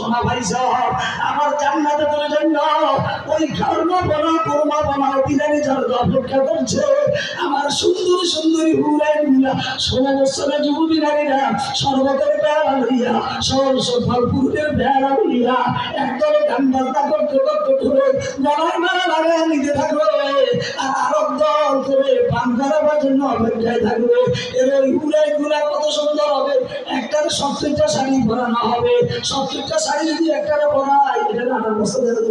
সোনা ভাই সাহেব আমার ওই যার অপেক্ষা করছে। আমার সুন্দর সুন্দরী হুরাই গুলা সর্বতের বেড়া লইয়া সরস ফলপুরের বেড়া লইয়া, একদলে গান বাজনা করতে করে দল করে আমার জন্য অপেক্ষায় থাকবে। এর ওই গুলায়গুলা কত সুন্দর হবে। একটার সত্তরটা শাড়ি পরানো হবে। সত্তরটা শাড়ি যদি একটারে পরায়, এটা আঠারো বছর ধরে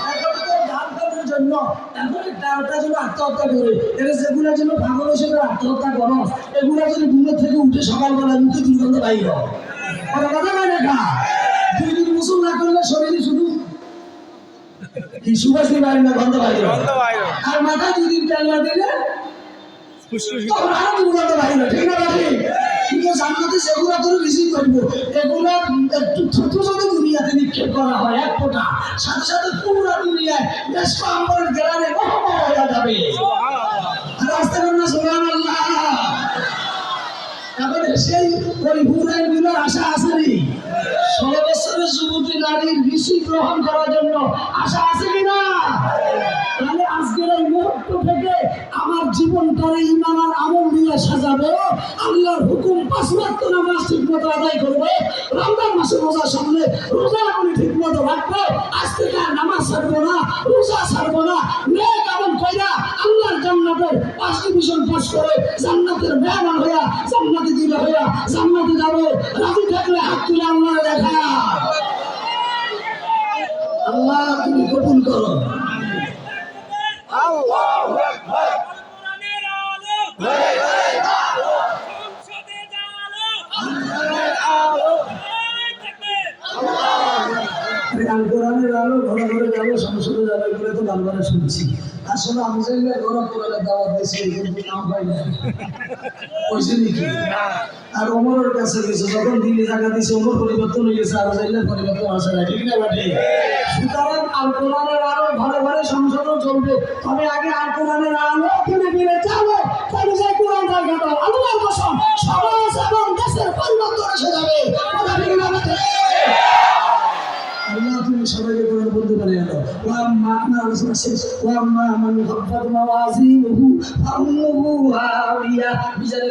জন্য এখন একটা জন্য আত্মহত্যা করে। এরা যেগুলোর জন্য পাগল হিসেবে আত্মহত্যা করো। এগুলো যদি ঘুমের থেকে উঠে সকালবেলা মুখে দুর্গন্ধ বাইর হয়। কথা নয় দেখা দুই দিন মুসুল না করলে শরীরে শুধু কি সুবাসী বাইর না গন্ধ বাইর আর মাথায় দুই দিন তেল না দিলে তখন আরও দুর্গন্ধ বাইর ঠিক না বাকি? কিন্তু জান্নাতে সেগুলো তোর রিসিভ করব এগুলো একটু ছোট ছোট দুনিয়াতে নিক্ষেপ করা হয় এক ফোঁটা। সাথে সাথে পুরো দুনিয়ায় যাবে আমার জীবনটারে ইমান আর আমল দিয়ে সাজাবো। আল্লাহর হুকুম পাঁচ ওয়াক্ত নামাজ ঠিক মতো আদায় করব। রমজান মাসে রোজা সামনে রোজা আমি ঠিক মতো রাখব। আজ নামাজ ছাড়বো না, রোজা ছাড়বো না। জান্নাতের মিশন পাস করে জান্নাতের মেহমান হইয়া, জান্নাতে দিবে হইয়া, জান্নাতে যাব। রাজি থাকলে হাত তুলে আল্লাহ দেখা আল্লাহ, তুমি কবুল করো কোরআনের আলো সংসদে আলো এই তাকবীর আমি আর কাছে যখন জায়গা পরিবর্তন হয়ে পরিবর্তন আসে না ঠিক সুতরাং আল ঘরে ঘরে সংসদও চলবে। আগে আল আলো চালো ওয়াম্মা আপনার আলোচনা শেষ মান খাফাত মাওয়াজিনুহু ফাউম্মুহু হাবিয়া বিচারের